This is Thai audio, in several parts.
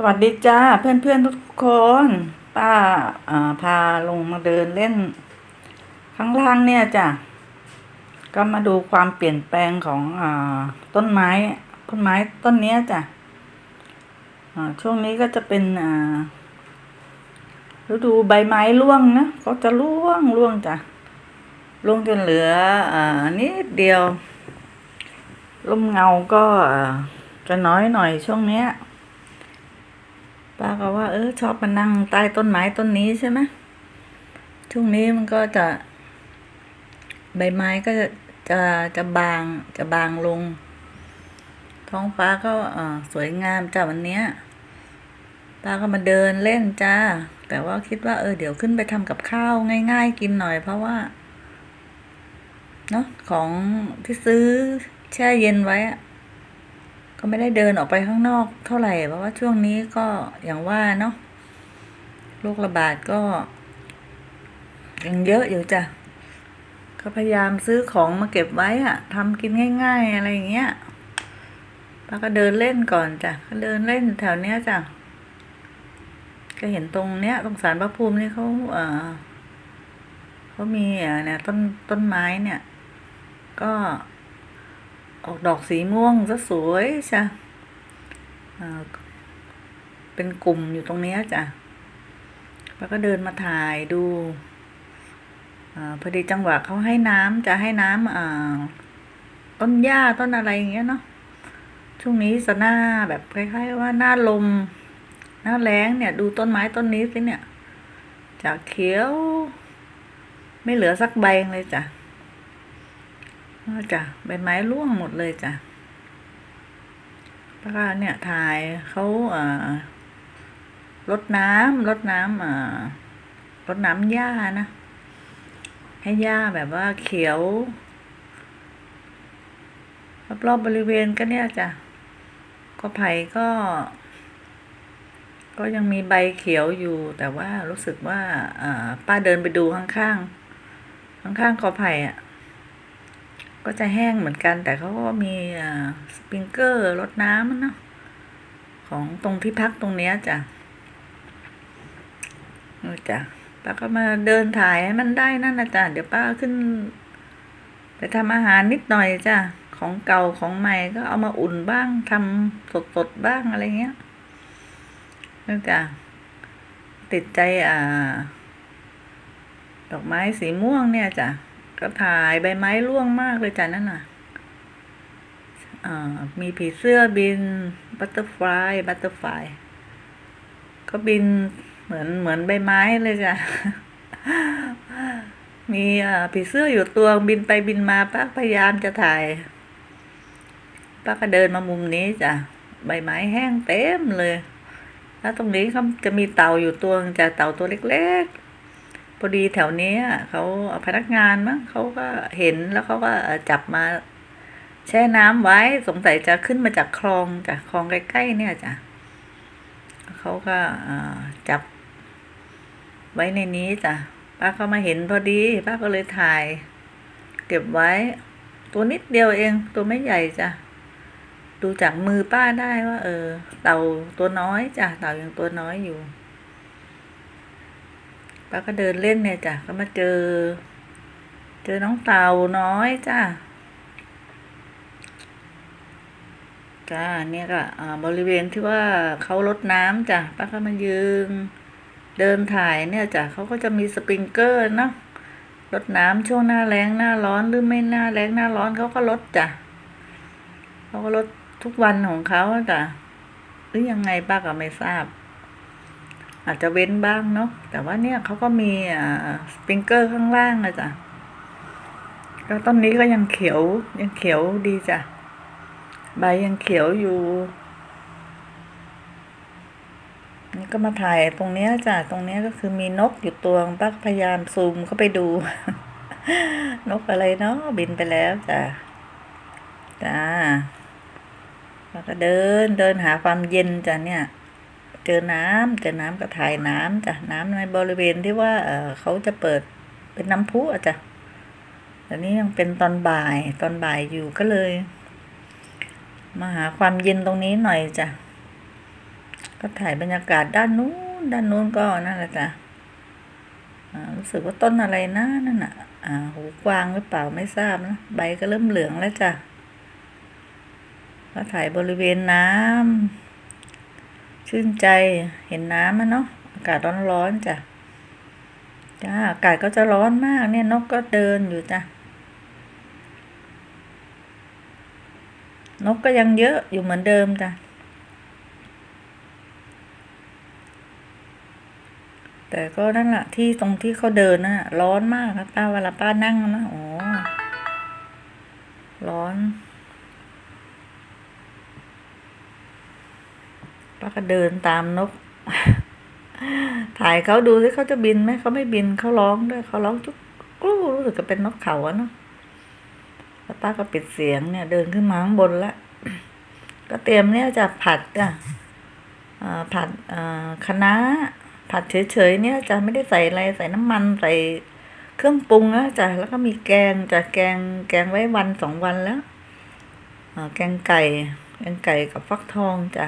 สวัสดีจ้าเพื่อนเพื่อนทุกคน ป้าอ่าพาลงมาเดินเล่น ข้างล่างเนี่ยจ้ะก็มาดูความเปลี่ยนแปลงของอต้นไม้ต้นไม้ต้นเนี้ยจ้ะอ่าช่วงนี้ก็จะเป็นอ่าฤดูใบไม้ร่วงนะก็จะร่วงร่วงจ้ะร่วงจนเหลืออนิดเดียวร่มเงาก็จะน้อยหน่อยช่วงเนี้ย ป้าก็ว่า เออ ชอบมานั่งใต้ต้นไม้ต้นนี้ใช่ไหมช่วงนี้มันก็จะ ใบไม้ก็จะจะจะบางจะบางลง ท้องฟ้าก็สวยงามจ้าวันเนี้ยป้าก็มาเดินเล่นจ้า แต่ว่าคิดว่าเออเดี๋ยวขึ้นไปทำกับข้าวง่าย ๆ กินหน่อยเพราะว่าเนาะของที่ซื้อแช่เย็นไว้อะ ก็ไม่ได้เดินออกไปข้างนอกเท่าไหร่ เพราะว่าช่วงนี้ก็อย่างว่าเนาะโรคระบาดก็ยังเยอะอยู่จ้ะ ก็พยายามซื้อของมาเก็บไว้อะทำกินง่าย ๆ อะไรอย่างเงี้ยป้าก็เดินเล่นก่อนจ้ะก็เดินเล่นแถวเนี้ยจ้ะ ก็เห็นตรงเนี้ยตรงสารพระภูมินี่เขาเออเขามีเนี่ยต้นต้นไม้เนี่ย ก็ ออกดอกสีม่วงซะสวยจ้ะเอ่เป็นกลุ่มอยู่ตรงนี้จ้ะป้าก็เดินมาถ่ายดูอาพอดีจังหวะเขาให้น้ำจะให้น้ำอ่าต้นหญ้าต้นอะไรอย่างเงี้ยเนาะ ช่วงนี้จะหน้าแบบคล้ายๆว่าหน้าลม หน้าแล้งเนี่ย ดูต้นไม้ต้นนี้สิเนี่ยจากเขียว ไม่เหลือสักใบเลยจ้ะ จ้ะใบไม้ร่วงหมดเลยจ้ะแล้วก็เนี่ยถ่ายเขาอ่ารดน้ำรดน้ำอ่ารดน้ำหญ้านะ ให้หญ้าแบบว่าเขียวรอบๆบริเวณก็เนี่ยจ้ะก็ไผ่ก็ ก็ยังมีใบเขียวอยู่ แต่ว่ารู้สึกว่าอ่าป้าเดินไปดูข้างๆ ข้างๆกอไผ่อะ ก็จะแห้งเหมือนกัน แต่เขาก็มีสปริงเกอร์รดน้ำเนาะของตรงที่พักตรงเนี้ยจ้ะนี่จ้ะป้าก็มาเดินถ่ายให้มันได้นั่นนะจ๊ะเดี๋ยวป้าขึ้น ไปทำอาหารนิดหน่อยจ้ะของเก่าของใหม่ก็เอามาอุ่นบ้างทำสดๆบ้างอะไรเงี้ยนั่จ้ะติดใจอ่า ดอกไม้สีม่วงเนี่ยจ้ะ ก็ถ่ายใบไม้ร่วงมากเลยจ้ะนั่นน่ะมีผีเสื้อบินบัตเตอร์ฟลายบัตเตอร์ฟลายก็บินเหมือนเหมือนใบไม้เลยจ้ะ มีผีเสื้ออยู่ตัวบินไปบินมาป้าพยายามจะถ่ายป้าก็เดินมามุมนี้จ้ะใบไม้แห้งเต็มเลย แล้วตรงนี้เขาจะมีเต่าอยู่ตัวจ้ะเต่าตัวเล็ก ๆ พอดีแถวนี้เขาพนักงานมั้งเขาก็เห็นแล้วเขาก็จับมาแช่น้ำไว้สงสัยจะขึ้นมาจากคลองจ้ะคลองใกล้ๆเนี่ยจ้ะเขาก็จับ ไว้ในนี้จ้ะป้าก็มาเห็นพอดี ป้าก็เลยถ่าย เก็บไว้ ตัวนิดเดียวเอง ตัวไม่ใหญ่จ้ะดูจากมือป้าได้ว่า เออ เต่าตัวน้อยจ้ะเต่ายังตัวน้อยอยู่ ป้าก็เดินเล่นเนี่ยจ้ะก็มาเจอ เจอน้องเต่าน้อยจ้ะจ้าเนี่ยก็บริเวณที่ว่าเขาลดน้ำจ้ะป้าก็มายืนเดินถ่ายเนี่ยจ้ะเขาก็จะมีสปริงเกอร์เนาะลดน้ำช่วงหน้าแล้งหน้าร้อนหรือไม่หน้าแล้งหน้าร้อนเขาก็ลดจ้ะเขาก็ลดทุกวันของเขาจ้ะหรือยังไงป้าก็ไม่ทราบ อาจจะเว้นบ้างเนาะแต่ว่าเนี่ยเขาก็มีอ่าสปริงเกอร์ข้างล่างนะจ้ะก็ต้นนี้ก็ยังเขียวยังเขียวดีจ้ะใบยังเขียวอยู่นี่ก็มาถ่ายตรงเนี้ยจ้ะตรงเนี้ยก็คือมีนกอยู่ตัวป้าก็พยายามซูมเข้าไปดู นกอะไรเนาะบินไปแล้วจ้ะจ้าแล้วก็เดินเดินหาความเย็นจ้ะเนี่ย เจอน้ำเจอน้ำก็ถ่ายน้ำจ้ะน้ำในบริเวณที่ว่าเออเขาจะเปิดเป็นน้ำพุอะจ้ะแต่นี้ยังเป็นตอนบ่ายตอนบ่ายอยู่ก็เลย มาหาความเย็นตรงนี้หน่อยจ้ะก็ถ่ายบรรยากาศด้านนู้นด้านนู้นก็นั่นแหละจ้ะอ่ารู้สึกว่าต้นอะไรนะนั่นน่ะอ่าหูกวางหรือเปล่าไม่ทราบนะใบก็เริ่มเหลืองแล้วจ้ะก็ถ่ายบริเวณน้ำ ชื่นใจเห็นน้ำมันเนาะอากาศร้อนๆจ้ะจ้าอากาศก็จะร้อนมากเนี่ยนกก็เดินอยู่จ้ะนกก็ยังเยอะอยู่เหมือนเดิมจ้ะแต่ก็นั่นแหละที่ตรงที่เขาเดินน่ะร้อนมากครับป้าเวลาป้านั่งนะโอ้ร้อน ป้าก็เดินตามนก ถ่ายเขาดูสิเขาจะบินไหมเขาไม่บินเขาร้องด้วยเขาร้องจุกกรูรู้สึกจะเป็นนกเขาอะเนาะแล้วป้าก็ปิดเสียงเนี่ย เดินขึ้นมาข้างบนละก็เตรียมเนี่ยจะผัดอะอ่าผัดอ่าคะน้าผัดเฉยๆเนี่ยจะไม่ได้ใส่อะไรใส่น้ำมันใส่เครื่องปรุงนะจ้ะแล้วก็มีแกงจะแกงแกงไว้วันสองวันแล้วแกงไก่แกงไก่กับฟักทองจ้ะ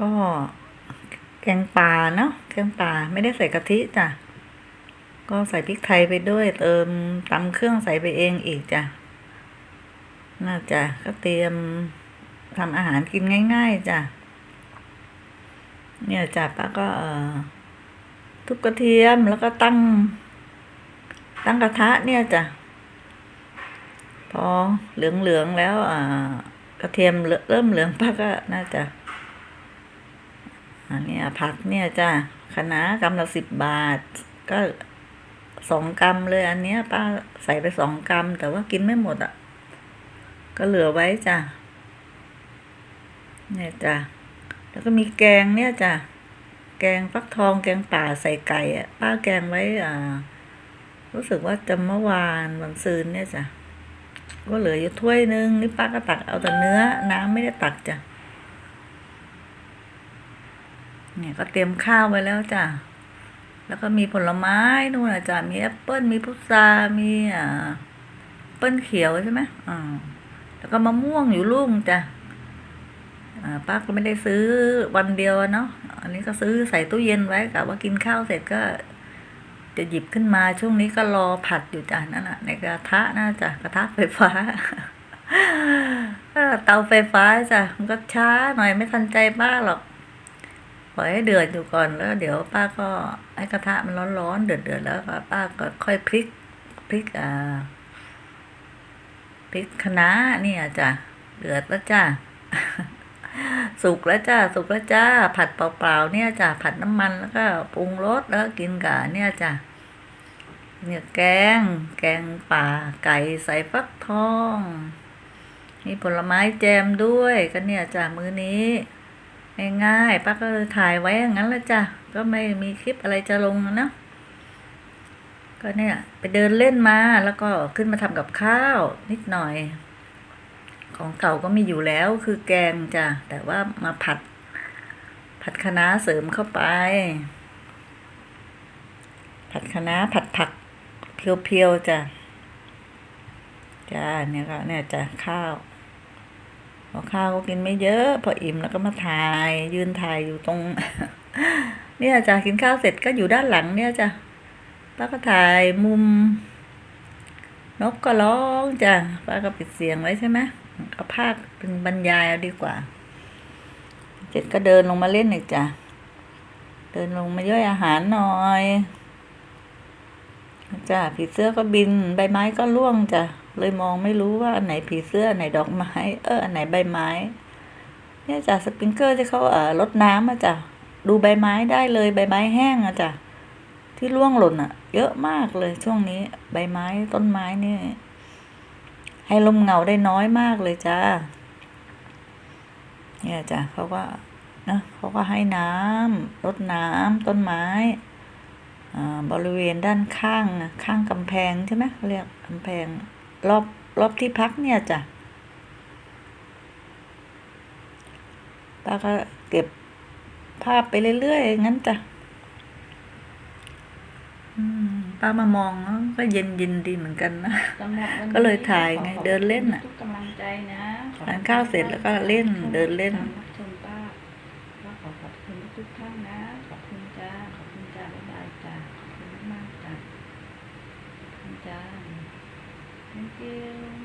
ก็แกงป่าเนาะแกงป่าไม่ได้ใส่กะทิจ้ะ ก็ใส่พริกไทยไปด้วยเติมตำเครื่องใส่ไปเองอีกจ้ะ น่าจะก็เตรียมทำอาหารกินง่าย ๆจ้ะ เนี่ยจ้ะป้าก็เอ่อทุบกระเทียมแล้วก็ตั้ง ตั้งกระทะเนี่ยจ้ะ พอเหลืองๆแล้วอ่ากระเทียมเริ่มเหลืองป้าก็น่าจะ อันนี้ผักเนี่ยจ้ะคะน้ากำละสิบบาท ก็สองกำเลยอันเนี้ยป้าใส่ไปสองกำแต่ว่ากินไม่หมดอะ ก็เหลือไว้จ้ะเนี่ยจ้ะแล้วก็มีแกงเนี่ยจ้ะแกงฟักทองแกงป่าใส่ไก่อะ ป้าแกงไว้อ่ารู้สึกว่าจะเมื่อวานวันซืนเนี่ยจ้ะก็เหลืออยู่ถ้วยนึงนี่ป้าก็ตักเอาแต่เนื้อ น้ำไม่ได้ตักจ้ะ เนี่ยก็เตรียมข้าวไว้แล้วจ้ะ แล้วก็มีผลไม้นู่นนะจ้ะมีแอปเปิ้ลมีพุทรามีอ่าเปิ้ลเขียวใช่ไหมอ่าแล้วก็มะม่วงอยู่ลูกจ้ะอ่าป้าก็ไม่ได้ซื้อวันเดียวเนาะอันนี้ก็ซื้อใส่ตู้เย็นไว้กะว่ากินข้าวเสร็จก็จะหยิบขึ้นมาช่วงนี้ก็รอผัดอยู่จ้ะนั่นน่ะในกระทะน่าจะกระทะไฟฟ้าเตาไฟฟ้าจ้ะมันก็ช้าหน่อยไม่ทันใจป้าหรอก ปล่อยให้เดือดอยู่ก่อนแล้ว เดี๋ยวป้าก็ให้กระทะมันร้อนๆเดือดๆแล้วป้าก็ค่อยพลิกพลิกอ่าพริกคะน้าเนี่ยจ้ะเดือดแล้วจ้ะสุกแล้วจ้าสุกแล้วจ้าผัดเปล่าๆเนี่ยจ้ะผัดน้ำมันแล้วก็ปรุงรสแล้วก็กินกับเนี่ยจ้ะเนี่ยแกง แกงป่าไก่ใส่ฟักทอง มีผลไม้แจมด้วยก็เนี่ยจ้ะมื้อนี้ ง่ายๆป้าก็เลยถ่ายไว้อย่างนั้นแหละจ้ะก็ไม่มีคลิปอะไรจะลงนะก็เนี่ย ไปเดินเล่นมาแล้วก็ขึ้นมาทำกับข้าวนิดหน่อย ของเก่าก็มีอยู่แล้วคือแกงจ้ะแต่ว่ามาผัด ผัดคะน้าเสริมเข้าไป ผัดคะน้าผัดผักเพียวๆจ้ะจ้าเนี่ยก็เนี่ยจ้ะข้าว อข้าวก็กินไม่เยอะ พออิ่มแล้วก็มาถ่าย ยืนถ่ายอยู่ตรง เนี่ยจ้ะกินข้าวเสร็จก็อยู่ด้านหลังเนี่ยจ้ะป้าก็ถ่ายมุม นกก็ร้องจ้ะป้าก็ปิดเสียงไว้ใช่ไหมก็ภาคเป็นบรรยายเอาดีกว่าเสร็จก็เดินลงมาเล่นอีกจ้ะเดินลงมาย่อยอาหารหน่อยจ้ะผีเสื้อก็บิน ใบไม้ก็ร่วงจ้ะ เลยมองไม่รู้ว่าอันไหนผีเสื้ออันไหนดอกไม้ เอออันไหนใบไม้ เนี่ยจ้ะสปริงเกอร์ที่เขาเอ่อลดน้ำอะจ้ะดูใบไม้ได้เลยใบไม้แห้งอะจ้ะที่ร่วงหล่นอะเยอะมากเลยช่วงนี้ ใบไม้ต้นไม้นี่ให้ลมเงาได้น้อยมากเลยจ้าเนี่ยจ้ะเขาก็นะเขาก็ให้น้ำรดน้ำต้นไม้อ่าบริเวณด้านข้างนะข้างกำแพงใช่ไหมเขาเรียกกำแพง รอบรอบที่พักเนี่ยจ้ะป้าก็เก็บภาพไปเรื่อยๆงั้นจ้ะอืมป้ามามองแล้วก็เย็นยินดีเหมือนกันนะสำหรับวันนี้ก็เลยถ่ายไงขอขอบเดินเล่นน่ะทุกกำลังใจนะทานข้าวเสร็จแล้วก็เล่นเดินเล่น you